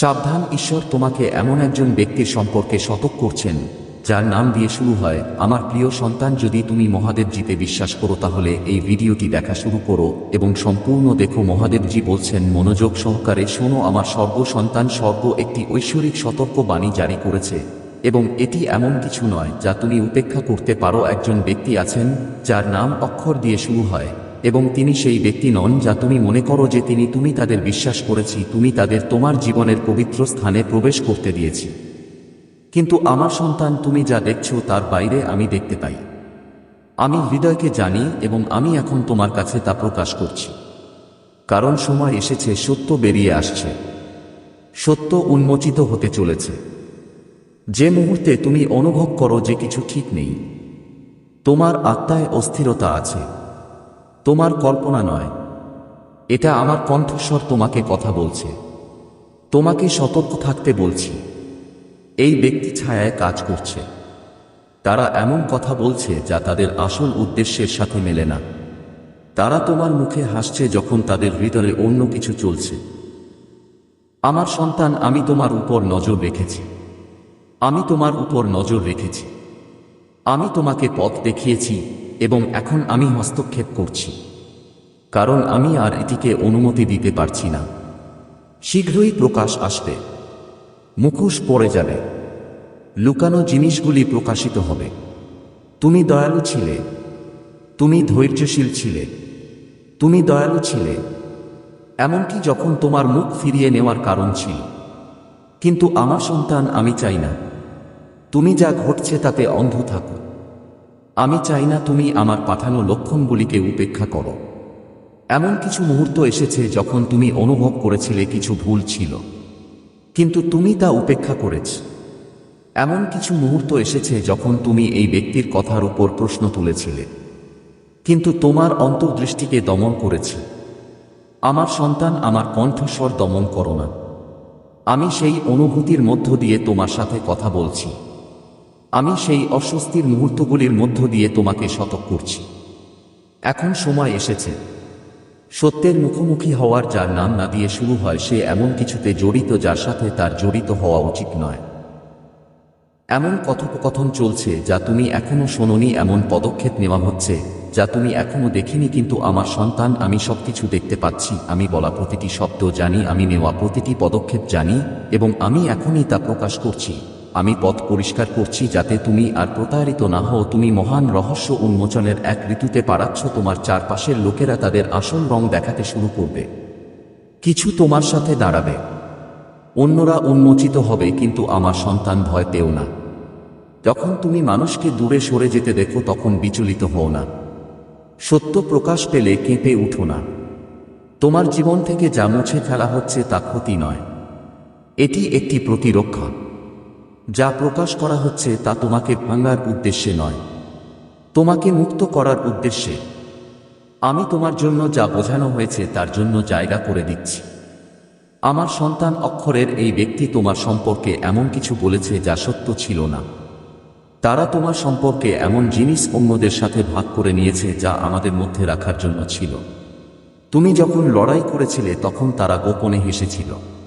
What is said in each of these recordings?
সাবধান, ঈশ্বর তোমাকে এমন একজন ব্যক্তির সম্পর্কে সতর্ক করছেন, যার নাম দিয়ে শুরু হয়, আমার প্রিয় সন্তান, যদি তুমি মহাদেবজিতে বিশ্বাস করো, তাহলে এই ভিডিওটি দেখা শুরু করো এবং সম্পূর্ণ দেখো। মহাদেবজি বলছেন, মনোযোগ সহকারে শোনো, আমার সর্ব সন্তান সর্ব একটি ঐশ্বরিক সতর্ক বাণী জারি করেছে, এবং এটি এমন কিছু নয়, যা তুমি উপেক্ষা করতে পারো, একজন ব্যক্তি আছেন, যার নাম অক্ষর দিয়ে শুরু হয়। এবং তিনি সেই ব্যক্তি নন যা তুমি মনে করো যে তিনি, তুমি তাদের বিশ্বাস করেছি, তুমি তাদের তোমার জীবনের পবিত্র স্থানে প্রবেশ করতে দিয়েছি। কিন্তু আমার সন্তান, তুমি যা দেখছ তার বাইরে আমি দেখতে পাই। আমি হৃদয়কে জানি এবং আমি এখন তোমার কাছে তা প্রকাশ করছি। কারণ সময় এসেছে, সত্য বেরিয়ে আসছে। সত্য উন্মোচিত হতে চলেছে। যে মুহূর্তে তুমি অনুভব করো যে কিছু ঠিক নেই। তোমার আত্মায় অস্থিরতা আছে। তোমার কল্পনা নয়। এটা আমার কণ্ঠস্বর তোমাকে কথা বলছে। তোমাকে সতর্ক থাকতে বলছি। এই ব্যক্তি ছায়ায় কাজ করছে। তারা এমন কথা বলছে যা তাদের আসল উদ্দেশ্যের সাথে মেলে না। তারা তোমার মুখে হাসছে যখন তাদের হৃদয়ে অন্য কিছু চলছে। আমার সন্তান, আমি তোমার উপর নজর রেখেছি। আমি তোমার উপর নজর রেখেছি। আমি তোমাকে পথ দেখিয়েছি। এবং এখন আমি হস্তক্ষেপ করছি। কারণ আমি আর এটিকে অনুমতি দিতে পারছি না। শীঘ্রই প্রকাশ আসবে। মুখোশ পড়ে যাবে। লুকানো জিনিসগুলি প্রকাশিত হবে। তুমি দয়ালু ছিলে। তুমি ধৈর্যশীল ছিলে। তুমি দয়ালু ছিলে। এমনকি যখন তোমার মুখ ফিরিয়ে নেওয়ার কারণ ছিল। কিন্তু আমার সন্তান আমি চাই না। তুমি যা ঘটছে তাতে অন্ধ থাকো। আমি চাই না তুমি আমার পাঠানো লক্ষণগুলিকে উপেক্ষা করো। এমন কিছু মুহূর্ত এসেছে যখন তুমি অনুভব করেছিলে কিছু ভুল ছিল। কিন্তু তুমি তা উপেক্ষা করেছ। এমন কিছু মুহূর্ত এসেছে যখন তুমি এই ব্যক্তির কথার উপর প্রশ্ন তুলেছিলে। কিন্তু তোমার অন্তর্দৃষ্টিকে দমন করেছে। আমার সন্তান আমার কণ্ঠস্বর দমন করো না। আমি সেই অনুভূতির মধ্য দিয়ে তোমার সাথে কথা বলছি। আমি সেই অস্বস্তির মুহূর্তগুলির মধ্য দিয়ে তোমাকে শতক করছি। এখন সময় এসেছে। সত্যের মুখোমুখি হওয়ার যার নাম না দিয়ে শুরু হয়, সে এমন কিছুতে জড়িত যার সাথে তার জড়িত হওয়া উচিত নয়। এমন কথোপকথন চলছে যা তুমি এখনও শোনোনি, এমন পদক্ষেপ নেওয়া হচ্ছে যা তুমি এখনও দেখিনি, কিন্তু আমার সন্তান, আমি সবকিছু দেখতে পাচ্ছি, আমি বলা প্রতিটি শব্দ জানি, আমি নেওয়া প্রতিটি পদক্ষেপ জানি, এবং আমি এখনই তা প্রকাশ করছি। আমি পথ পরিষ্কার করছি যাতে তুমি আর প্রতারিত না হও, তুমি মহান রহস্য উন্মোচনের এক ঋতুতে পারাচ্ছ, তোমার চারপাশের লোকেরা তাদের আসল রং দেখাতে শুরু করবে। কিছু তোমার সাথে দাঁড়াবে। অন্যরা উন্মোচিত হবে, কিন্তু আমার সন্তান ভয় পেও না। যখন তুমি মানুষকে দূরে সরে যেতে দেখো, তখন বিচলিত হও না। সত্য প্রকাশ পেলে কেঁপে উঠো না। তোমার জীবন থেকে যা মুছে ফেলা হচ্ছে তা ক্ষতি নয়। এটি একটি প্রতিরক্ষা। যা প্রকাশ করা হচ্ছে তা তোমাকে ভাঙার উদ্দেশ্যে নয়। তোমাকে মুক্ত করার উদ্দেশ্যে। আমি তোমার জন্য যা বোঝানো হয়েছে তার জন্য জায়গা করে দিচ্ছি। আমার সন্তান অক্ষরের এই ব্যক্তি তোমার সম্পর্কে এমন কিছু বলেছে যা সত্য ছিল না। তারা তোমার সম্পর্কে এমন জিনিস অন্যদের সাথে ভাগ করে নিয়েছে যা আমাদের মধ্যে রাখার জন্য ছিল। তুমি যখন লড়াই করেছিলে তখন তারা গোপনে হেসেছিল।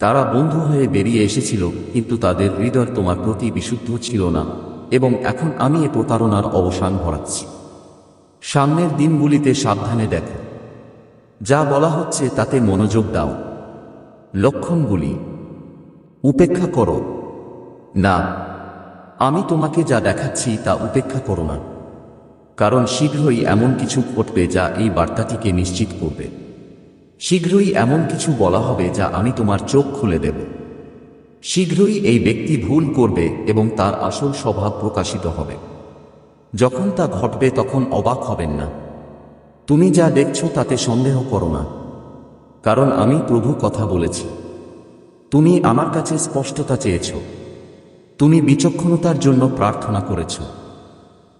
তারা বন্ধু হয়ে বেরিয়ে এসেছিল, কিন্তু তাদের হৃদয় তোমার প্রতি বিশুদ্ধ ছিল না, এবং এখন আমি এ প্রতারণার অবসান ভরাচ্ছি সামনের দিনগুলিতে সাবধানে দেখো। যা বলা হচ্ছে তাতে মনোযোগ দাও। লক্ষণগুলি। উপেক্ষা করো। না, আমি তোমাকে যা দেখাচ্ছি তা উপেক্ষা করো না, কারণ শীঘ্রই এমন কিছু ঘটবে যা এই বার্তাটিকে নিশ্চিত করবে। শীঘ্রই এমন কিছু বলা হবে যা আমি তোমার চোখ খুলে দেব। শীঘ্রই এই ব্যক্তি ভুল করবে এবং তার আসল স্বভাব প্রকাশিত হবে। যখন তা ঘটবে তখন অবাক হবেন না। তুমি যা দেখছ তাতে সন্দেহ করো না। কারণ আমি প্রভু কথা বলেছি। তুমি আমার কাছে স্পষ্টতা চেয়েছ। তুমি বিচক্ষণতার জন্য প্রার্থনা করেছ।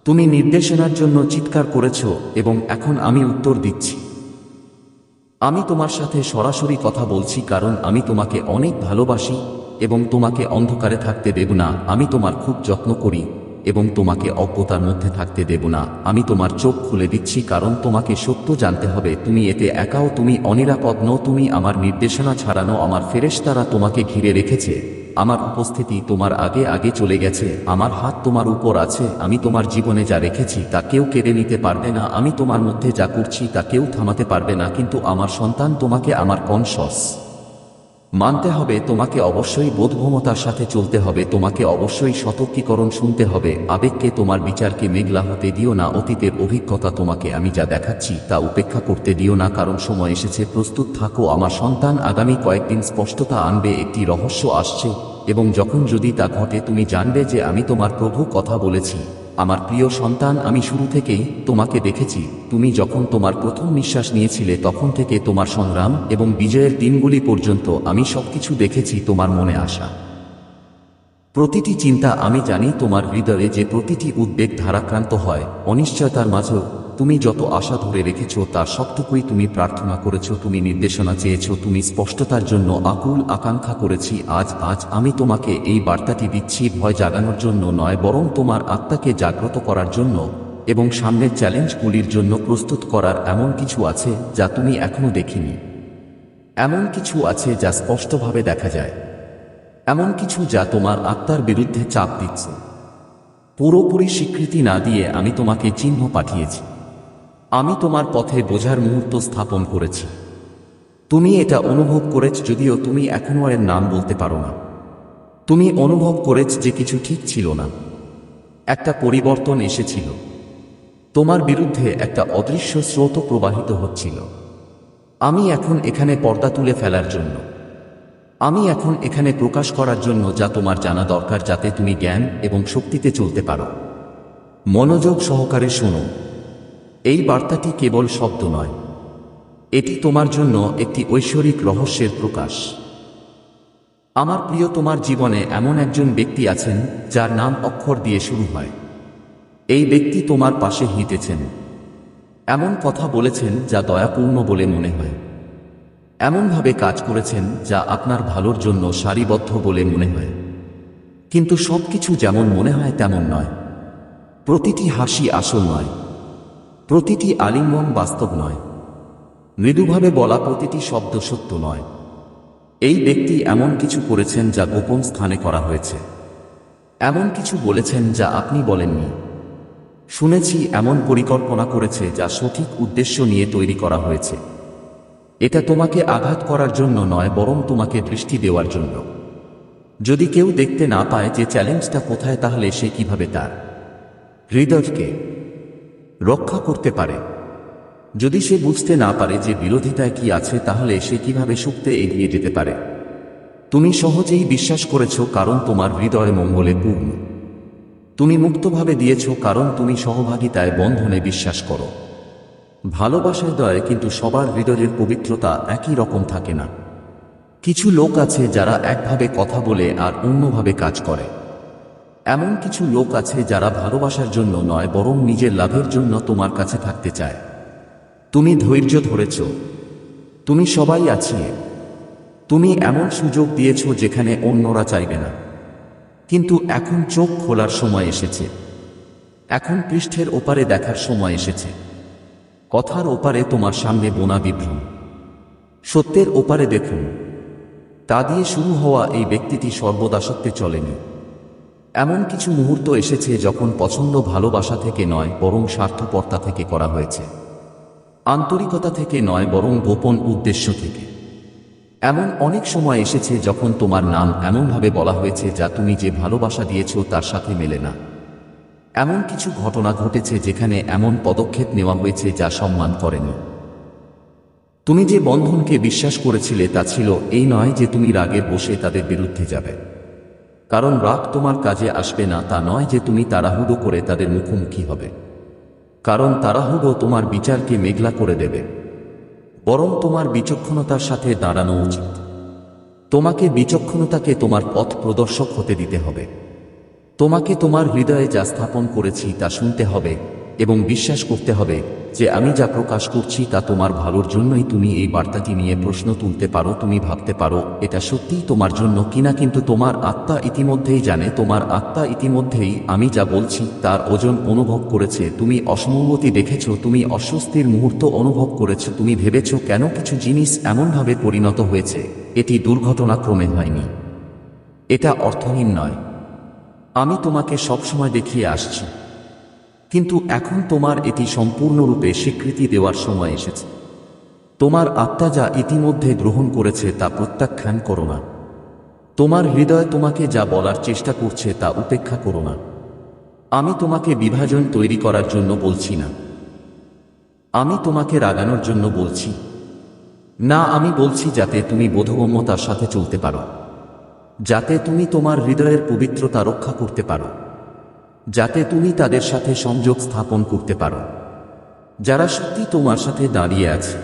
তুমি নির্দেশনার জন্য চিৎকার করেছ এবং এখন আমি উত্তর দিচ্ছি। আমি তোমার সাথে সরাসরি কথা বলছি কারণ আমি তোমাকে অনেক ভালোবাসি এবং তোমাকে অন্ধকারে থাকতে দেব না। আমি তোমার খুব যত্ন করি এবং তোমাকে অজ্ঞতার মধ্যে থাকতে দেব না। আমি তোমার চোখ খুলে দিচ্ছি কারণ তোমাকে সত্য জানতে হবে। তুমি এতে একাও তুমি অনিরাপদ নও। তুমি আমার নির্দেশনা ছাড়ানো আমার ফেরেশতারা তোমাকে ঘিরে রেখেছে। আমার উপস্থিতি তোমার আগে আগে চলে গেছে, আমার হাত তোমার উপর আছে, আমি তোমার জীবনে যা রেখেছি তা কেউ কেড়ে নিতে পারবে না, আমি তোমার মধ্যে যা করছি তা কেউ থামাতে পারবে না, কিন্তু আমার সন্তান তোমাকে আমার কনসস। মানতে হবে তোমাকে অবশ্যই বোধভমতার সাথে চলতে হবে, তোমাকে অবশ্যই সতর্কীকরণ শুনতে হবে। আবেগকে তোমার বিচারকে মেঘলা হতে দিও না, অতীতের অভিজ্ঞতা তোমাকে, আমি যা দেখাচ্ছি তা উপেক্ষা করতে দিও না, কারণ সময় এসেছে, প্রস্তুত থাকো। আমার সন্তান আগামী কয়েকদিন স্পষ্টতা আনবে, একটি রহস্য আসছে, এবং যখন যদি তা ঘটে, তুমি জানবে যে আমি তোমার প্রভু কথা বলেছি। আমার প্রিয় সন্তান, আমি শুরু থেকেই তোমাকে দেখেছি। তুমি যখন তোমার প্রথম নিঃশ্বাস নিয়েছিলে, তখন থেকে তোমার সংগ্রাম এবং বিজয়ের দিনগুলি পর্যন্ত আমি সবকিছু দেখেছি তোমার মনে আসা প্রতিটি চিন্তা আমি জানি তোমার হৃদয়ে যে প্রতিটি উদ্বেগ ধারাক্রান্ত হয়, অনিশ্চয়তার মাঝেও তুমি যত আশা ধরে রেখেছ, তার সবটুকুই তুমি প্রার্থনা করেছ, তুমি নির্দেশনা চেয়েছ, তুমি স্পষ্টতার জন্য আকুল আকাঙ্ক্ষা করেছি। আজ আজ আমি তোমাকে এই বার্তাটি দিচ্ছি, ভয় জাগানোর জন্য নয়, বরং তোমার আত্মাকে জাগ্রত করার জন্য এবং সামনের চ্যালেঞ্জগুলির জন্য প্রস্তুত করার এমন কিছু আছে যা তুমি এখনও দেখিনি। এমন কিছু আছে যা স্পষ্টভাবে দেখা যায়। এমন কিছু যা তোমার আত্মার বিরুদ্ধে চাপ দিচ্ছে। পুরোপুরি স্বীকৃতি না দিয়ে আমি তোমাকে চিহ্ন পাঠিয়েছি। আমি তোমার পথে বোঝার মুহূর্ত স্থাপন করেছি। তুমি এটা অনুভব করেছ যদিও তুমি এখনও এর নাম বলতে পারো না। তুমি অনুভব করেছ যে কিছু ঠিক ছিল না। একটা পরিবর্তন এসেছিল। তোমার বিরুদ্ধে একটা অদৃশ্য স্রোত প্রবাহিত হচ্ছিল। আমি এখন এখানে পর্দা তুলে ফেলার জন্য। আমি এখন এখানে প্রকাশ করার জন্য যা তোমার জানা দরকার যাতে তুমি জ্ঞান এবং শক্তিতে চলতে পারো। মনোযোগ সহকারে শোনো। এই বার্তাটি কেবল শব্দ নয়। এটি তোমার জন্য একটি ঐশ্বরিক রহস্যের প্রকাশ। আমার প্রিয়, তোমার জীবনে এমন একজন ব্যক্তি আছেন, যার নাম অক্ষর দিয়ে শুরু হয়। এই ব্যক্তি তোমার পাশে হিতেছেন এমন কথা বলেছেন, যা দয়াপূর্ণ বলে মনে হয়। এমনভাবে কাজ করেছেন, যা আপনার ভালোর জন্য সারিবদ্ধ বলে মনে হয়। কিন্তু সবকিছু যেমন মনে হয়, তেমন নয়। প্রতিটি হাসি আসল নয়। প্রতিটি আলিঙ্গন বাস্তব নয়। মৃদুভাবে বলা প্রতিটি শব্দ সত্য নয়। এই ব্যক্তি এমন কিছু করেছেন যা গোপন স্থানে করা হয়েছে। এমন কিছু বলেছেন যা আপনি বলেননি। শুনেছি এমন পরিকল্পনা করেছে যা সঠিক উদ্দেশ্য নিয়ে তৈরি করা হয়েছে। এটা তোমাকে আঘাত করার জন্য নয়, বরং তোমাকে দৃষ্টি দেওয়ার জন্য। যদি কেউ দেখতে না পায় যে চ্যালেঞ্জটা কোথায়, তাহলে সে কীভাবে তার? হৃদয়কে রক্ষা করতে পারে। যদি সে বুঝতে না পারে যে বিরোধিতায় কি আছে, তাহলে সে কীভাবে সুক্তে এগিয়ে যেতে পারে? তুমি সহজেই বিশ্বাস করেছ কারণ তোমার হৃদয় মঙ্গলে পূর্ণ। তুমি মুক্তভাবে দিয়েছ কারণ তুমি সহভাগিতায় বন্ধনে বিশ্বাস করো। ভালোবাসার দয় কিন্তু সবার হৃদয়ের পবিত্রতা একই রকম থাকে না। কিছু লোক আছে যারা একভাবে কথা বলে আর অন্যভাবে কাজ করে। এমন কিছু লোক আছে যারা ভালোবাসার জন্য নয়, বরং নিজের লাভের জন্য তোমার কাছে থাকতে চায়। তুমি ধৈর্য ধরেছ। তুমি সবাই আছিয়ে তুমি এমন সুযোগ দিয়েছ যেখানে অন্যরা চাইবে না। কিন্তু এখন চোখ খোলার সময় এসেছে। এখন পৃষ্ঠের ওপারে দেখার সময় এসেছে। কথার ওপারে তোমার সামনে বোনা বিভ্রম। সত্যের ওপারে দেখুন। তা দিয়ে শুরু হওয়া এই ব্যক্তিটি সর্বদা সত্যে চলেনি। এমন কিছু মুহূর্ত এসেছে যখন পছন্দ ভালোবাসা থেকে নয়, বরং স্বার্থপরতা থেকে করা হয়েছে। আন্তরিকতা থেকে নয়, বরং গোপন উদ্দেশ্য থেকে। এমন অনেক সময় এসেছে যখন তোমার নাম এমনভাবে বলা হয়েছে যা তুমি যে ভালোবাসা দিয়েছ তার সাথে মেলে না। এমন কিছু ঘটনা ঘটেছে যেখানে এমন পদক্ষেপ নেওয়া হয়েছে যা সম্মান করেনি। তুমি যে বন্ধনকে বিশ্বাস করেছিলে তা ছিল, এই নয় যে তুমি রাগে বসে তাদের বিরুদ্ধে যাবে। কারণ রাগ তোমার কাজে আসবে না, তা নয় যে তুমি তাড়াহুড়ো করে তাদের মুখোমুখি হবে। কারণ তাড়াহুড়ো তোমার বিচারকে মেঘলা করে দেবে। বরং তোমার বিচক্ষণতার সাথে দাঁড়ানো উচিত। তোমাকে বিচক্ষণতাকে তোমার পথ প্রদর্শক হতে দিতে হবে। তোমাকে তোমার হৃদয়ে যা স্থাপন করেছি তা শুনতে হবে। এবং বিশ্বাস করতে হবে যে আমি যা প্রকাশ করছি তা তোমার ভালোর জন্যই তুমি এই বার্তাটি নিয়ে প্রশ্ন তুলতে পারো, তুমি ভাবতে পারো। এটা সত্যিই তোমার জন্য কিনা কিন্তু তোমার আত্মা ইতিমধ্যেই জানে, তোমার আত্মা ইতিমধ্যেই আমি যা বলছি তার ওজন অনুভব করেছে। তুমি অসমগতি দেখেছ, তুমি অস্বস্তির মুহূর্ত অনুভব করেছ, তুমি ভেবেছ কেন কিছু জিনিস এমনভাবে পরিণত হয়েছে, এটি দুর্ঘটনাক্রমে হয়নি। এটা অর্থহীন নয়। আমি তোমাকে সবসময় দেখিয়ে আসছি। কিন্তু এখন তোমার এটি সম্পূর্ণরূপে স্বীকৃতি দেওয়ার সময় এসেছে। তোমার আত্মা যা ইতিমধ্যে গ্রহণ করেছে তা প্রত্যাখ্যান করো না। তোমার হৃদয় তোমাকে যা বলার চেষ্টা করছে তা উপেক্ষা করো না। আমি তোমাকে বিভাজন তৈরি করার জন্য বলছি না। আমি তোমাকে রাগানোর জন্য বলছি। না, আমি বলছি যাতে তুমি বোধগম্যতার সাথে চলতে পারো। যাতে তুমি তোমার হৃদয়ের পবিত্রতা রক্ষা করতে পারো। যাতে তুমি তাদের সাথে সংযোগ স্থাপন করতে পারো। যারা সত্যি তোমার সাথে দাঁড়িয়ে আছে,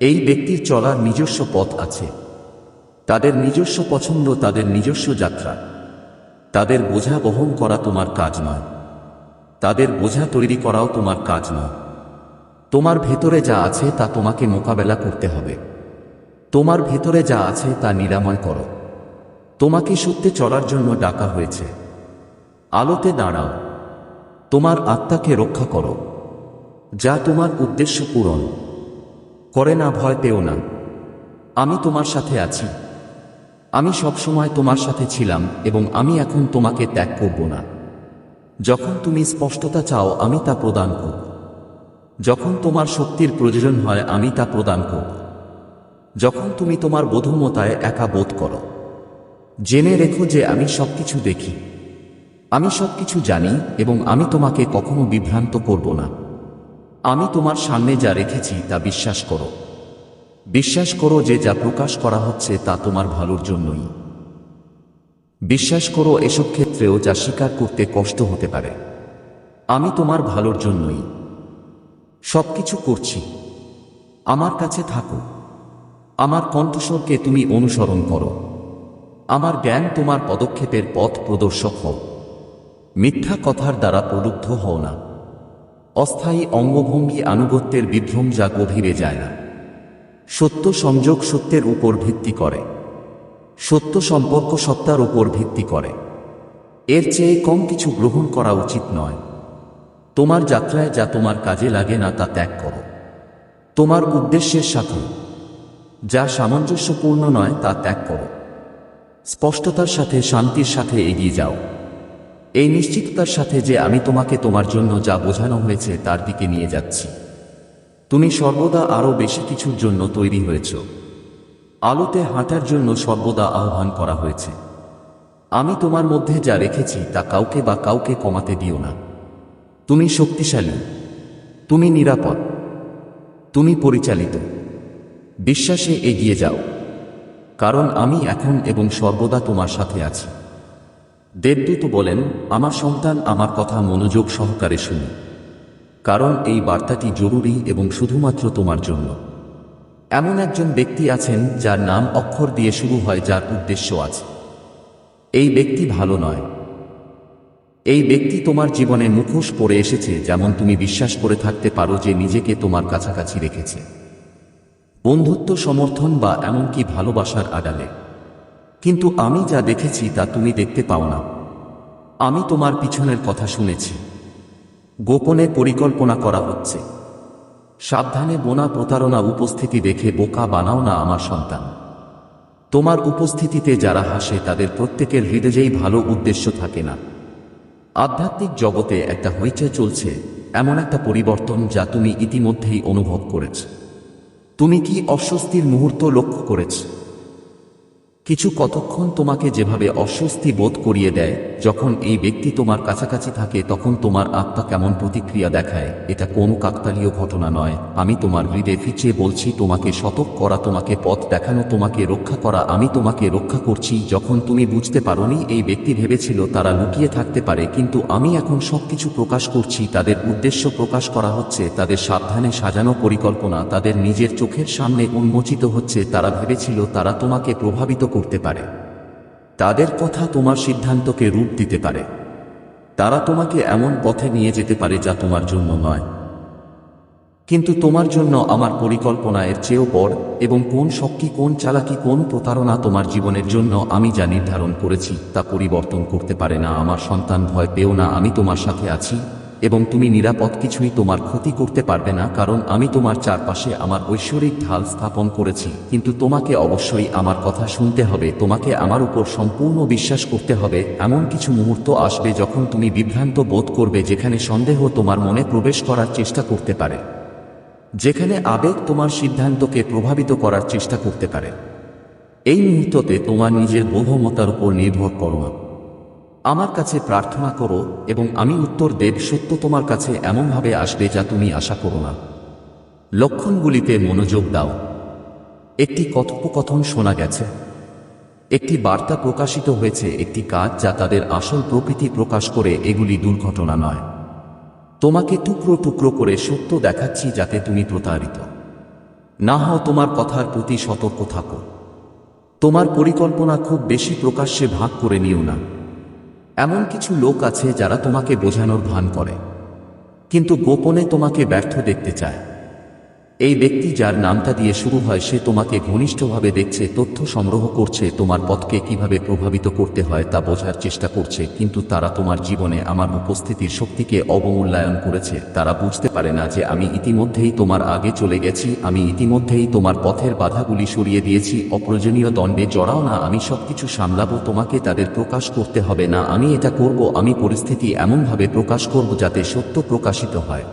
এই ব্যক্তির চলার নিজস্ব পথ আছে। তাদের নিজস্ব পছন্দ, তাদের নিজস্ব যাত্রা। তাদের বোঝা বহন করা তোমার কাজ নয়। তাদের বোঝা তৈরি করাও তোমার কাজ নয়। তোমার ভেতরে যা আছে তা তোমাকে মোকাবেলা করতে হবে। তোমার ভেতরে যা আছে তা নিরাময় করো। তোমাকে সত্যে চলার জন্য ডাকা হয়েছে। আলোতে দাঁড়াও। তোমার আত্মাকে রক্ষা করো, যা তোমার উদ্দেশ্য পূরণ। করে না, ভয় পেও না। আমি তোমার সাথে আছি। আমি সবসময় তোমার সাথে ছিলাম এবং আমি এখন তোমাকে ত্যাগ করব না। যখন তুমি স্পষ্টতা চাও, আমি তা প্রদান করব। যখন তোমার শক্তির প্রয়োজন হয়, আমি তা প্রদান করব। যখন তুমি তোমার বোধমতায় একা বোধ করো, জেনে রেখো যে আমি সবকিছু দেখি। আমি সবকিছু জানি এবং আমি তোমাকে কখনো বিভ্রান্ত করব না। আমি তোমার সামনে যা রেখেছি তা বিশ্বাস করো। বিশ্বাস করো যে যা প্রকাশ করা হচ্ছে তা তোমার ভালোর জন্যই। বিশ্বাস করো এসব ক্ষেত্রেও যা স্বীকার করতে কষ্ট হতে পারে। আমি তোমার ভালোর জন্যই। সবকিছু করছি। আমার কাছে থাকো। আমার কণ্ঠস্বরকে তুমি অনুসরণ করো। আমার জ্ঞান তোমার পদক্ষেপের পথ প্রদর্শক হও। মিথ্যা কথার দ্বারা প্রলুব্ধ হও না। অস্থায়ী অঙ্গভঙ্গি আনুগত্যের বিভ্রম যা গভীরে যায় না। সত্য সংযোগ সত্যের উপর ভিত্তি করে। সত্য সম্পর্ক সত্তার উপর ভিত্তি করে। এর চেয়ে কম কিছু গ্রহণ করা উচিত নয়। তোমার যাত্রায় যা তোমার কাজে লাগে না তা ত্যাগ করো। তোমার উদ্দেশ্যের সাথে। যা সামঞ্জস্যপূর্ণ নয় তা ত্যাগ করো। স্পষ্টতার সাথে, শান্তির সাথে এগিয়ে যাও। এই নিশ্চিততার সাথে যে আমি তোমাকে তোমার জন্য যা বোঝানো হয়েছে তার দিকে নিয়ে যাচ্ছি। তুমি সর্বদা আরও বেশি কিছুর জন্য তৈরি হয়েছ। আলোতে হাঁটার জন্য সর্বদা আহ্বান করা হয়েছে। আমি তোমার মধ্যে যা রেখেছি তা কাউকে বা কাউকে কমাতে দিও না। তুমি শক্তিশালী। তুমি নিরাপদ। তুমি পরিচালিত। বিশ্বাসে এগিয়ে যাও। কারণ আমি এখন এবং সর্বদা তোমার সাথে আছি। দেবদূত বলেন, আমার সন্তান আমার কথা মনোযোগ সহকারে শুনি। কারণ এই বার্তাটি জরুরি এবং শুধুমাত্র তোমার জন্য। এমন একজন ব্যক্তি আছেন যার নাম অক্ষর দিয়ে শুরু হয়, যার উদ্দেশ্য আছে। এই ব্যক্তি ভালো নয়। এই ব্যক্তি তোমার জীবনে মুখোশ পড়ে এসেছে, যেমন তুমি বিশ্বাস করে থাকতে পারো যে নিজেকে তোমার কাছাকাছি রেখেছে। বন্ধুত্ব সমর্থন বা এমনকি ভালোবাসার আড়ালে। কিন্তু আমি যা দেখেছি তা তুমি দেখতে পাও না। আমি তোমার পিছনের কথা শুনেছি। গোপনে পরিকল্পনা করা হচ্ছে। সাবধানে বোনা প্রতারণা উপস্থিতি দেখে বোকা বানাও না আমার সন্তান। তোমার উপস্থিতিতে যারা হাসে তাদের প্রত্যেকের হৃদয়েই ভালো উদ্দেশ্য থাকে না। আধ্যাত্মিক জগতে একটা হইচে চলছে, এমন একটা পরিবর্তন যা তুমি ইতিমধ্যেই অনুভব করেছ। তুমি কি অস্বস্তির মুহূর্ত লক্ষ্য করেছ? কিছু কতক্ষণ তোমাকে যেভাবে অস্বস্তি বোধ করিয়ে দেয়, যখন এই ব্যক্তি তোমার কাছাকাছি থাকে, তখন তোমার আত্মা কেমন প্রতিক্রিয়া দেখায়, এটা কোনো কাকতালীয় ঘটনা নয়। আমি তোমার হৃদয় ফিচিয়ে বলছি, তোমাকে সতর্ক করা, তোমাকে পথ দেখানো, তোমাকে রক্ষা করা, আমি তোমাকে রক্ষা করছি। যখন তুমি বুঝতে পারোনি, এই ব্যক্তি ভেবেছিল তারা লুকিয়ে থাকতে পারে, কিন্তু আমি এখন সবকিছু প্রকাশ করছি, তাদের উদ্দেশ্য প্রকাশ করা হচ্ছে, তাদের সাবধানে সাজানো পরিকল্পনা, তাদের নিজের চোখের সামনে উন্মোচিত হচ্ছে, তারা ভেবেছিল তারা তোমাকে প্রভাবিত করতে পারে। তাদের কথা তোমার সিদ্ধান্তকে রূপ দিতে পারে। তারা তোমাকে এমন পথে নিয়ে যেতে পারে যা তোমার জন্য নয়। কিন্তু তোমার জন্য আমার পরিকল্পনা এর চেয়েও বড় এবং কোন শক্তি, কোন চালাকি, কোন প্রতারণা তোমার জীবনের জন্য আমি যা নির্ধারণ করেছি তা পরিবর্তন করতে পারে না। আমার সন্তান ভয় পেও না, আমি তোমার সাথে আছি। এবং তুমি নিরাপদ কিছুই তোমার ক্ষতি করতে পারবে না, কারণ আমি তোমার চারপাশে আমার ঐশ্বরিক ঢাল স্থাপন করেছি। কিন্তু তোমাকে অবশ্যই আমার কথা শুনতে হবে, তোমাকে আমার উপর সম্পূর্ণ বিশ্বাস করতে হবে। এমন কিছু মুহূর্ত আসবে যখন তুমি বিভ্রান্ত বোধ করবে, যেখানে সন্দেহ তোমার মনে প্রবেশ করার চেষ্টা করতে পারে। যেখানে আবেগ তোমার সিদ্ধান্তকে প্রভাবিত করার চেষ্টা করতে পারে। এই মুহূর্ততে তোমার নিজের বোধমতার উপর নির্ভর করো আমার কাছে প্রার্থনা করো এবং আমি উত্তর দেব, সত্য তোমার কাছে এমনভাবে আসবে যা তুমি আশা করো না। লক্ষণগুলিতে মনোযোগ দাও। একটি কথোপকথন শোনা গেছে। একটি বার্তা প্রকাশিত হয়েছে, একটি কাজ যা তাদের আসল প্রকৃতি প্রকাশ করে, এগুলি দুর্ঘটনা নয়। তোমাকে টুকরো টুকরো করে সত্য দেখাচ্ছি যাতে তুমি প্রতারিত। না হও তোমার কথার প্রতি সতর্ক থাকো। তোমার পরিকল্পনা খুব বেশি প্রকাশ্যে ভাগ করে নিও না। এমন কিছু লোক আছে যারা তোমাকে বোঝানোর ভান করে, কিন্তু গোপনে তোমাকে ব্যর্থ দেখতে চায়। এই ব্যক্তি যার নামটা দিয়ে শুরু হয়, সে তোমাকে ঘনিষ্ঠভাবে দেখছে, তথ্য সংগ্রহ করছে, তোমার পথকে কীভাবে প্রভাবিত করতে হয় তা বোঝার চেষ্টা করছে, কিন্তু তারা তোমার জীবনে আমার উপস্থিতির শক্তিকে অবমূল্যায়ন করেছে। তারা বুঝতে পারে না যে আমি ইতিমধ্যেই তোমার আগে চলে গেছি, আমি ইতিমধ্যেই তোমার পথের বাধাগুলি সরিয়ে দিয়েছি, অপ্রয়োজনীয় দণ্ডে জড়াও না, আমি সবকিছু সামলাবো, তোমাকে তাদের প্রকাশ করতে হবে না, আমি এটা করব, আমি পরিস্থিতি এমনভাবে প্রকাশ করব যাতে সত্য প্রকাশিত হয়।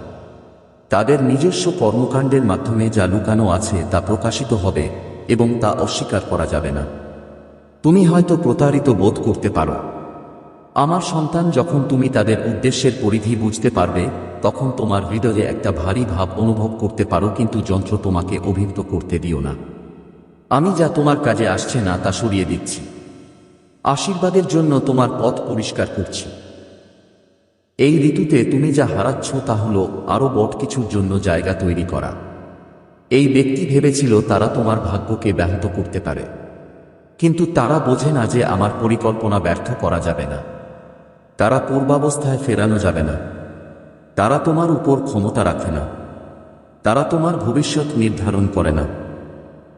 তাদের নিজস্ব কর্মকাণ্ডের মাধ্যমে যা লুকানো আছে তা প্রকাশিত হবে এবং তা অস্বীকার করা যাবে না। তুমি হয়তো প্রতারিত বোধ করতে পারো। আমার সন্তান যখন তুমি তাদের উদ্দেশ্যের পরিধি বুঝতে পারবে, তখন তোমার হৃদয়ে একটা ভারী ভাব অনুভব করতে পারো, কিন্তু যন্ত্র তোমাকে অভিভূত করতে দিও না। আমি যা তোমার কাজে আসছে না তা সরিয়ে দিচ্ছি। আশীর্বাদের জন্য তোমার পথ পরিষ্কার করছি। এই ঋতুতে তুমি যা হারাচ্ছ তা হল আরও বট কিছুর জন্য জায়গা তৈরি করা। এই ব্যক্তি ভেবেছিল তারা তোমার ভাগ্যকে ব্যাহত করতে পারে। কিন্তু তারা বোঝে না যে আমার পরিকল্পনা ব্যর্থ করা যাবে না। তারা পূর্বাবস্থায় ফেরানো যাবে না। তারা তোমার উপর ক্ষমতা রাখে না। তারা তোমার ভবিষ্যৎ নির্ধারণ করে না।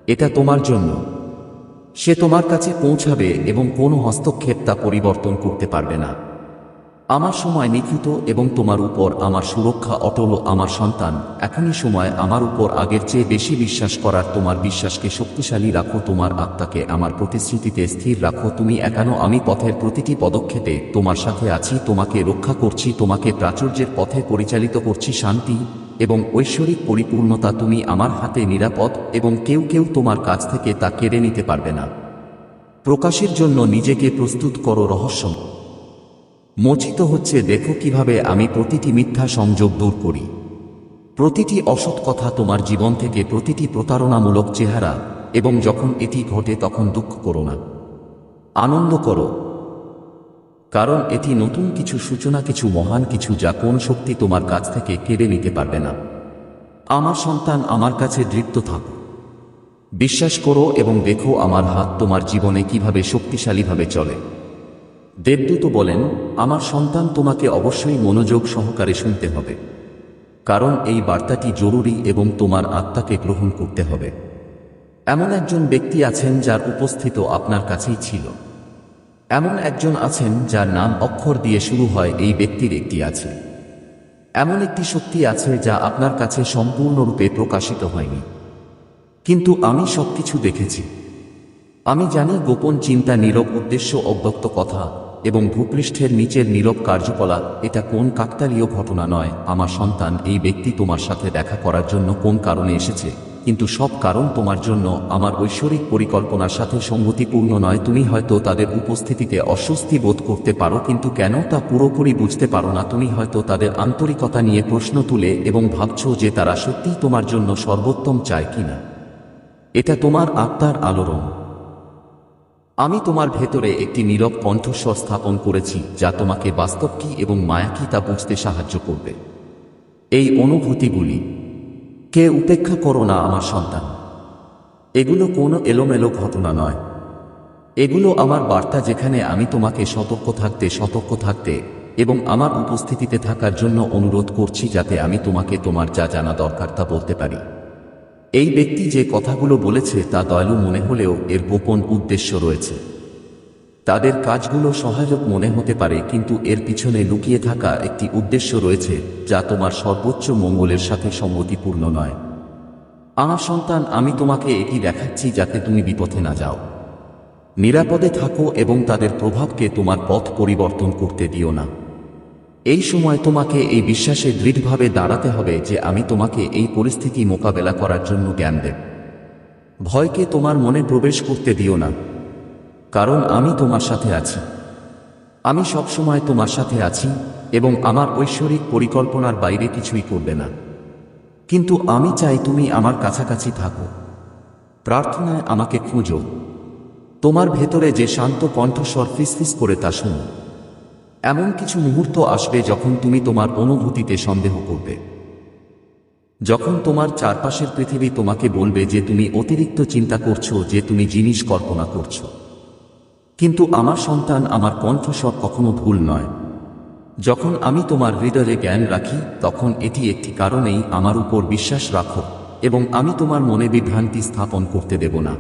এটা তোমার জন্য। সে তোমার কাছে পৌঁছাবে এবং কোনো হস্তক্ষেপ তা পরিবর্তন করতে পারবে না। আমার সময় নিখিত এবং তোমার উপর আমার সুরক্ষা অটল আমার সন্তান। এখনই সময় আমার উপর আগের চেয়ে বেশি বিশ্বাস করার। তোমার বিশ্বাসকে শক্তিশালী রাখো, তোমার আত্মাকে আমার প্রতিশ্রুতিতে স্থির রাখো। তুমি একানো আমি পথের প্রতিটি পদক্ষেপে তোমার সাথে আছি, তোমাকে রক্ষা করছি, তোমাকে প্রাচুর্যের পথে পরিচালিত করছি, শান্তি এবং ঐশ্বরিক পরিপূর্ণতা তুমি আমার হাতে নিরাপদ এবং কেউ কেউ তোমার কাছ থেকে তা কেড়ে নিতে পারবে না। প্রকাশের জন্য নিজেকে প্রস্তুত করো রহস্য মোচিত হচ্ছে, দেখো কীভাবে আমি প্রতিটি মিথ্যা সংযোগ দূর করি। প্রতিটি অসৎ কথা তোমার জীবন থেকে প্রতিটি প্রতারণামূলক চেহারা, এবং যখন এটি ঘটে তখন দুঃখ করো না। আনন্দ করো। কারণ এটি নতুন কিছু সূচনা, কিছু মহান কিছু যা কোন শক্তি তোমার কাছ থেকে কেড়ে নিতে পারবে না। আমার সন্তান আমার কাছে দৃপ্ত থাকো। বিশ্বাস করো এবং দেখো আমার হাত তোমার জীবনে কীভাবে শক্তিশালীভাবে চলে। দেবদূত বলেন, আমার সন্তান তোমাকে অবশ্যই মনোযোগ সহকারে শুনতে হবে। কারণ এই বার্তাটি জরুরি এবং তোমার আত্মাকে গ্রহণ করতে হবে। এমন একজন ব্যক্তি আছেন যার উপস্থিত আপনার কাছেই ছিল। এমন একজন আছেন যার নাম অক্ষর দিয়ে শুরু হয় এই ব্যক্তির একটি আছে। এমন একটি শক্তি আছে যা আপনার কাছে সম্পূর্ণরূপে প্রকাশিত হয়নি। কিন্তু আমি সবকিছু দেখেছি। আমি জানি গোপন চিন্তা, নীরব উদ্দেশ্য, অব্যক্ত কথা। এবং ভূপৃষ্ঠের নিচের নীরব কার্যকলাপ, এটা কোন কাকতালীয় ঘটনা নয়। আমার সন্তান, এই ব্যক্তি তোমার সাথে দেখা করার জন্য কোন কারণে এসেছে? কিন্তু সব কারণ তোমার জন্য, আমার ঐশ্বরিক পরিকল্পনার সাথে সঙ্গতিপূর্ণ নয়। তুমি হয়তো তাদের উপস্থিতিতে অস্বস্তি বোধ করতে পারো, কিন্তু কেন তা পুরোপুরি বুঝতে পারো না? তুমি হয়তো তাদের আন্তরিকতা নিয়ে প্রশ্ন তুলে এবং ভাবছ যে তারা সত্যিই তোমার জন্য সর্বোত্তম চায় কিনা। এটা তোমার আত্মার আলোড়ন। আমি তোমার ভেতরে একটি নীরব কণ্ঠস্বর স্থাপন করেছি, যা তোমাকে বাস্তব কি এবং মায়া কি তা বুঝতে সাহায্য করবে। এই অনুভূতিগুলি, কে উপেক্ষা করো না আমার সন্তান। এগুলো কোনো এলোমেলো ঘটনা নয়। এগুলো আমার বার্তা যেখানে আমি তোমাকে সতর্ক থাকতে সতর্ক থাকতে এবং আমার উপস্থিতিতে থাকার জন্য অনুরোধ করছি, যাতে আমি তোমাকে তোমার যা জানা দরকার তা বলতে পারি। এই ব্যক্তি যে কথাগুলো বলেছে তা দয়ালু মনে হলেও এর গোপন উদ্দেশ্য রয়েছে। তাদের কাজগুলো সহায়ক মনে হতে পারে, কিন্তু এর পিছনে লুকিয়ে থাকা একটি উদ্দেশ্য রয়েছে যা তোমার সর্বোচ্চ মঙ্গলের সাথে সঙ্গতিপূর্ণ নয়। আমার সন্তান, আমি তোমাকে এটি দেখাচ্ছি যাতে তুমি বিপথে না যাও। নিরাপদে থাকো এবং তাদের প্রভাবকে তোমার পথ পরিবর্তন করতে দিও না। এই সময় তোমাকে এই বিশ্বাসে দৃঢ়ভাবে দাঁড়াতে হবে যে আমি তোমাকে এই পরিস্থিতি মোকাবেলা করার জন্য জ্ঞান দেব। ভয়কে তোমার মনে প্রবেশ করতে দিও না, কারণ আমি তোমার সাথে আছি। আমি সবসময় তোমার সাথে আছি এবং আমার ঐশ্বরিক পরিকল্পনার বাইরে কিছুই করবে না। কিন্তু আমি চাই তুমি আমার কাছাকাছি থাকো। প্রার্থনায় আমাকে খুঁজো। তোমার ভেতরে যে শান্ত কণ্ঠস্বর ফিসফিস করে তা শুনো। এমন কিছু মুহূর্ত আসবে যখন তুমি তোমার অনুভূতিতে সন্দেহ করবে। যখন তোমার চারপাশের পৃথিবী তোমাকে বলবে যে তুমি অতিরিক্ত চিন্তা করছ, যে তুমি জিনিস কল্পনা করছ। কিন্তু আমার সন্তান আমার কণ্ঠস্বর কখনো ভুল নয়। যখন আমি তোমার হৃদয়ে জ্ঞান রাখি, তখন এটি একটি কারণেই আমার উপর বিশ্বাস রাখো এবং আমি তোমার মনে বিভ্রান্তি স্থাপন করতে দেব না।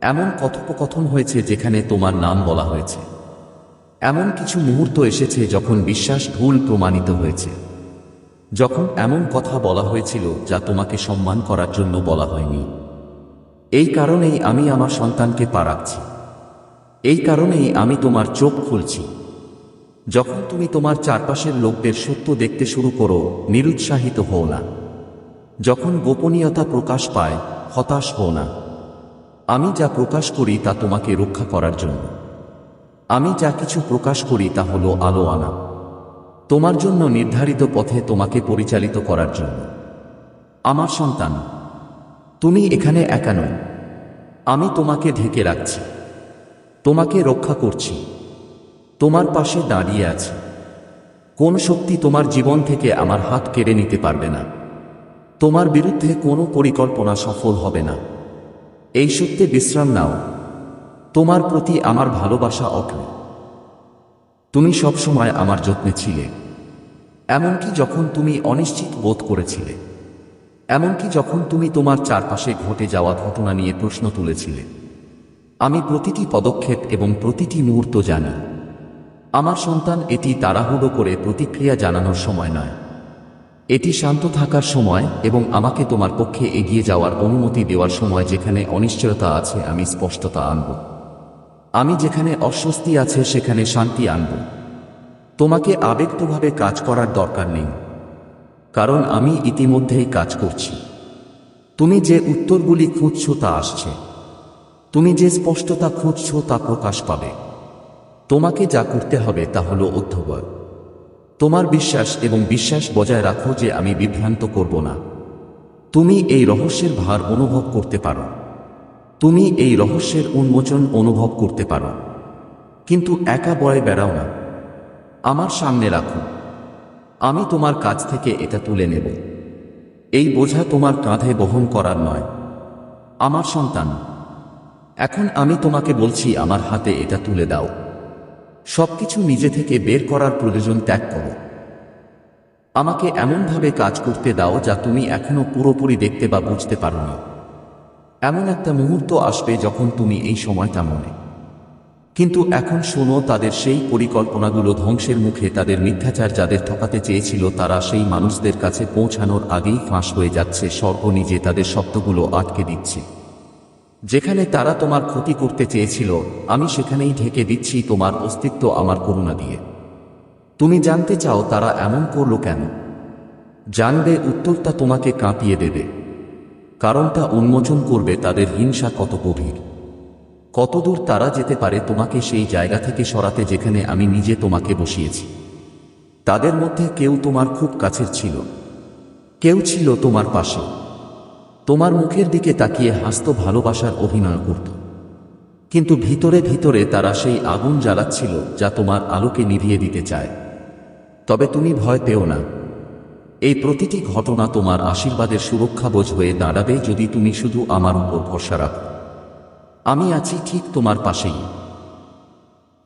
এমন কথোপকথন হয়েছে যেখানে তোমার নাম বলা হয়েছে। এমন কিছু মুহূর্ত এসেছে যখন বিশ্বাস ভুল প্রমাণিত হয়েছে। যখন এমন কথা বলা হয়েছিল যা তোমাকে সম্মান করার জন্য বলা হয়নি। এই কারণেই আমি আমার সন্তানকে পা রাখছি। এই কারণেই আমি তোমার চোখ খুলছি। যখন তুমি তোমার চারপাশের লোকদের সত্য দেখতে শুরু করো, নিরুৎসাহিত হও না। যখন গোপনীয়তা প্রকাশ পায়, হতাশ হও না। আমি যা প্রকাশ করি তা তোমাকে রক্ষা করার জন্য। আমি যা কিছু প্রকাশ করি তা হলো আলো আনা। তোমার জন্য নির্ধারিত পথে তোমাকে পরিচালিত করার জন্য। আমার সন্তান, তুমি এখানে একা নয়। আমি তোমাকে ঢেকে রাখছি। তোমাকে রক্ষা করছি। তোমার পাশে দাঁড়িয়ে আছি। কোন শক্তি তোমার জীবন থেকে আমার হাত কেড়ে নিতে পারবে না। তোমার বিরুদ্ধে কোনো পরিকল্পনা সফল হবে না। এই সত্যে বিশ্রাম নাও। তোমার প্রতি আমার ভালোবাসা অটল তুমি সবসময় আমার যত্নে ছিলে, এমনকি যখন তুমি অনিশ্চিত বোধ করেছিলে, এমনকি যখন তুমি তোমার চারপাশে ঘটে যাওয়া ঘটনা নিয়ে প্রশ্ন তুলেছিলে। আমি প্রতিটি পদক্ষেপ এবং প্রতিটি মুহূর্ত জানি, আমার সন্তান এটি তাড়াহুড়ো করে প্রতিক্রিয়া জানানোর সময় নয়। এটি শান্ত থাকার সময় এবং আমাকে তোমার পক্ষে এগিয়ে যাওয়ার অনুমতি দেওয়ার সময় যেখানে অনিশ্চয়তা আছে, আমি স্পষ্টতা আনব। আমি যেখানে অস্বস্তি আছে সেখানে শান্তি আনব। তোমাকে আবেগতভাবে কাজ করার দরকার নেই, কারণ আমি ইতিমধ্যেই কাজ করছি। তুমি যে উত্তরগুলি খুঁজছ তা আসছে। তুমি যে স্পষ্টতা খুঁজছ তা প্রকাশ পাবে। তোমাকে যা করতে হবে তা হলো অধ্যবয় তোমার বিশ্বাস এবং বিশ্বাস বজায় রাখো যে আমি বিভ্রান্ত করব না। তুমি এই রহস্যের ভার অনুভব করতে পারো। তুমি এই রহস্যের উন্মোচন অনুভব করতে পারো। কিন্তু একা বয়ে বেড়াও না। আমার সামনে রাখো। আমি তোমার কাছ থেকে এটা তুলে নেব। এই বোঝা তোমার কাঁধে বহন করার নয়। আমার সন্তান, এখন আমি তোমাকে বলছি আমার হাতে এটা তুলে দাও। সবকিছু নিজে থেকে বের করার প্রয়োজন ত্যাগ করো। আমাকে এমনভাবে কাজ করতে দাও যা তুমি এখনও পুরোপুরি দেখতে বা বুঝতে পারোনি। এমন একটা মুহূর্ত আসবে যখন তুমি এই সময়টা মনে। কিন্তু এখন শোনো, তাদের সেই পরিকল্পনাগুলো ধ্বংসের মুখে তাদের মিথ্যাচার যাদের ঠকাতে চেয়েছিল, তারা সেই মানুষদের কাছে পৌঁছানোর আগেই ফাঁস হয়ে যাচ্ছে স্বর্গ নিজে তাদের শব্দগুলো আটকে দিচ্ছে। যেখানে তারা তোমার ক্ষতি করতে চেয়েছিল, আমি সেখানেই ঢেকে দিচ্ছি তোমার অস্তিত্ব আমার করুণা দিয়ে। তুমি জানতে চাও তারা এমন করল কেন? জানবে, উত্তরটা তোমাকে কাঁপিয়ে দেবে। কারণটা উন্মোচন করবে তাদের হিংসা কত গভীর। কতদূর তারা যেতে পারে তোমাকে সেই জায়গা থেকে সরাতে যেখানে আমি নিজে তোমাকে বসিয়েছি। তাদের মধ্যে কেউ তোমার খুব কাছের ছিল। কেউ ছিল তোমার পাশে। তোমার মুখের দিকে তাকিয়ে হাসত ভালোবাসার অভিনয় করত। কিন্তু ভিতরে ভিতরে তারা সেই আগুন জ্বালাচ্ছিল যা তোমার আলোকে নিভিয়ে দিতে চায়। তবে তুমি ভয় পেও না। এই প্রতিটি ঘটনা তোমার আশীর্বাদের সুরক্ষা বোঝ হয়ে দাঁড়াবে যদি তুমি শুধু আমার উপর ভরসা রাখো। আমি আছি ঠিক তোমার পাশেই।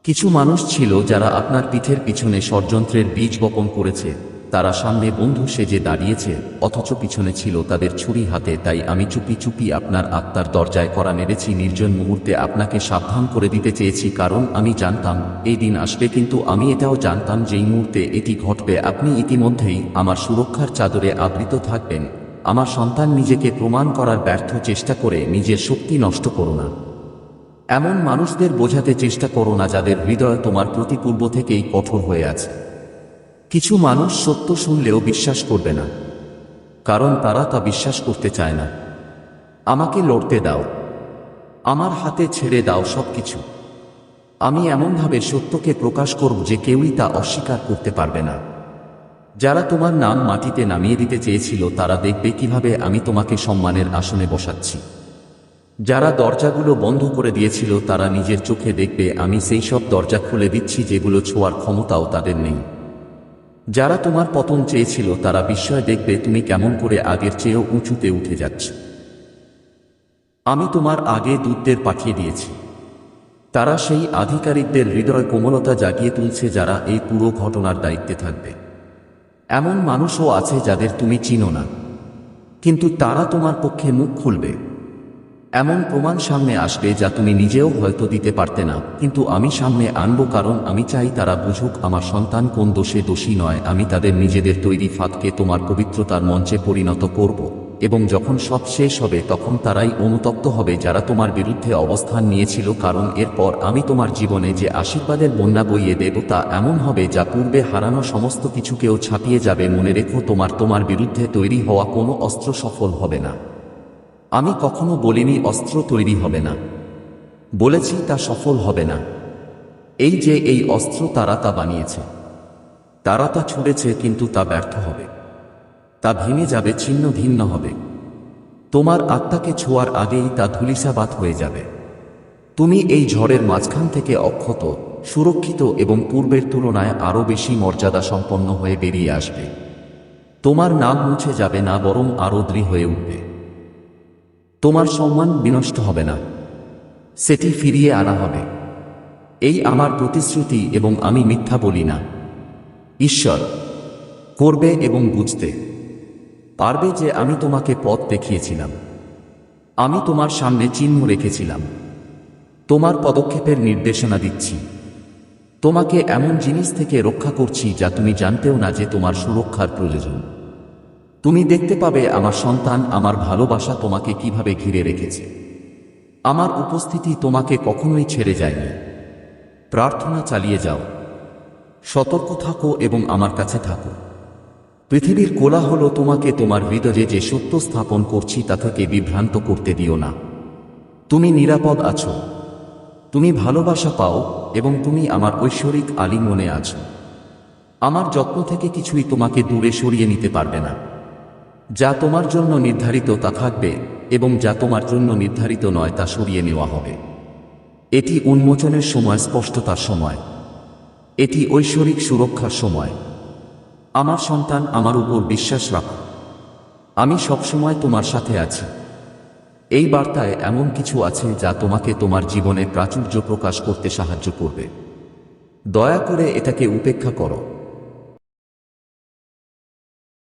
কিছু মানুষ ছিল যারা আপনার পিঠের পিছনে ষড়যন্ত্রের বীজ বপন করেছে। তারা সামনে বন্ধু সেজে দাঁড়িয়েছে, অথচ পিছনে ছিল তাদের ছুরি হাতে, তাই আমি চুপি চুপি আপনার আত্মার দরজায় করা মেরেছি নির্জন মুহূর্তে আপনাকে সাবধান করে দিতে চেয়েছি, কারণ আমি জানতাম, এই দিন আসবে, কিন্তু আমি এটাও জানতাম যেই মুহূর্তে এটি ঘটবে। আপনি ইতিমধ্যেই আমার সুরক্ষার চাদরে আবৃত থাকবেন। আমার সন্তান নিজেকে প্রমাণ করার ব্যর্থ চেষ্টা করে নিজের শক্তি নষ্ট করো না। এমন মানুষদের বোঝাতে চেষ্টা করো না যাদের হৃদয় তোমার প্রতি পূর্ব থেকেই কঠোর হয়ে আছে। কিছু মানুষ সত্য শুনলেও বিশ্বাস করবে না, কারণ তারা তা বিশ্বাস করতে চায় না। আমাকে লড়তে দাও, আমার হাতে ছেড়ে দাও সব কিছু আমি এমনভাবে সত্যকে প্রকাশ করব যে কেউই তা অস্বীকার করতে পারবে না। যারা তোমার নাম মাটিতে নামিয়ে দিতে চেয়েছিল তারা দেখবে কীভাবে আমি তোমাকে সম্মানের আসনে বসাচ্ছি। যারা দরজাগুলো বন্ধ করে দিয়েছিল তারা নিজের চোখে দেখবে আমি সেই সব দরজা খুলে দিচ্ছি যেগুলো ছোঁয়ার ক্ষমতাও তাদের নেই। যারা তোমার পতন চেয়েছিল, তারা বিস্ময় দেখবে তুমি কেমন করে আগের চেয়েও উঁচুতে উঠে যাচ্ছ। আমি তোমার আগে দূতদের পাঠিয়ে দিয়েছি। তারা সেই আধিকারিকদের হৃদয় কোমলতা জাগিয়ে তুলছে যারা এই পুরো ঘটনার দায়িত্বে থাকবে। এমন মানুষও আছে যাদের তুমি চিনো না। কিন্তু তারা তোমার পক্ষে মুখ খুলবে। এমন প্রমাণ সামনে আসবে যা তুমি নিজেও হয়তো দিতে পারতে না। কিন্তু আমি সামনে আনব কারণ আমি চাই তারা বুঝুক আমার সন্তান কোন দোষে দোষী নয়, আমি তাদের নিজেদের তৈরি ফাঁদকে তোমার পবিত্রতার মঞ্চে পরিণত করব। এবং যখন সব শেষ হবে, তখন তারাই অনুতপ্ত হবে যারা তোমার বিরুদ্ধে অবস্থান নিয়েছিল, কারণ এরপর আমি তোমার জীবনে যে আশীর্বাদের বন্যা বইয়ে দেব তা এমন হবে যা পূর্বে হারানো সমস্ত কিছুকেও ছাপিয়ে যাবে। মনে রেখো, তোমার তোমার বিরুদ্ধে তৈরি হওয়া কোনো অস্ত্র সফল হবে না। আমি কখনো বলিনি অস্ত্র তৈরি হবে না। বলেছি তা সফল হবে না। এই যে এই অস্ত্র তারা তা বানিয়েছে। তারা তা ছুঁড়েছে কিন্তু তা ব্যর্থ হবে। তা ভেঙে যাবে, ছিন্ন ভিন্ন হবে। তোমার আত্মাকে ছোঁয়ার আগেই তা ধুলিসাবাত হয়ে যাবে। তুমি এই ঝড়ের মাঝখান থেকে অক্ষত, সুরক্ষিত এবং পূর্বের তুলনায় আরও বেশি মর্যাদা সম্পন্ন হয়ে বেরিয়ে আসবে। তোমার নাম মুছে যাবে না, বরং আরও দৃঢ় হয়ে উঠবে। তোমার সম্মান বিনষ্ট হবে না। সেটি ফিরিয়ে আনা হবে। এই আমার প্রতিশ্রুতি এবং আমি মিথ্যা বলি না। ঈশ্বর, করবে এবং বুঝতে। পারবে যে আমি তোমাকে পথ দেখিয়েছিলাম। আমি তোমার সামনে চিহ্ন রেখেছিলাম। তোমার পদক্ষেপের নির্দেশনা দিচ্ছি। তোমাকে এমন জিনিস থেকে রক্ষা করছি যা তুমি জানতেও না যে তোমার সুরক্ষার প্রয়োজন। তুমি দেখতে পাবে আমার সন্তান আমার ভালোবাসা তোমাকে কীভাবে ঘিরে রেখেছে। আমার উপস্থিতি তোমাকে কখনোই ছেড়ে যায়নি। প্রার্থনা চালিয়ে যাও। সতর্ক থাকো এবং আমার কাছে থাকো। পৃথিবীর কোলাহল তোমাকে তোমার হৃদয়ে যে সত্য স্থাপন করছি তা থেকে বিভ্রান্ত করতে দিও না। তুমি নিরাপদ আছো। তুমি ভালোবাসা পাও এবং তুমি আমার ঐশ্বরিক আলিঙ্গনে আছো। আমার যত্ন থেকে কিছুই তোমাকে দূরে সরিয়ে নিতে পারবে না। যা তোমার জন্য নির্ধারিত তা থাকবে, এবং যা তোমার জন্য নির্ধারিত নয় তা সরিয়ে নেওয়া হবে। এটি উন্মোচনের সময়, স্পষ্টতার সময়। এটি ঐশ্বরিক সুরক্ষার সময়। আমার সন্তান, আমার উপর বিশ্বাস রাখো। আমি সবসময় তোমার সাথে আছি। এই বার্তায় এমন কিছু আছে যা তোমাকে তোমার জীবনে প্রাচুর্য প্রকাশ করতে সাহায্য করবে। দয়া করে এটাকে উপেক্ষা করো।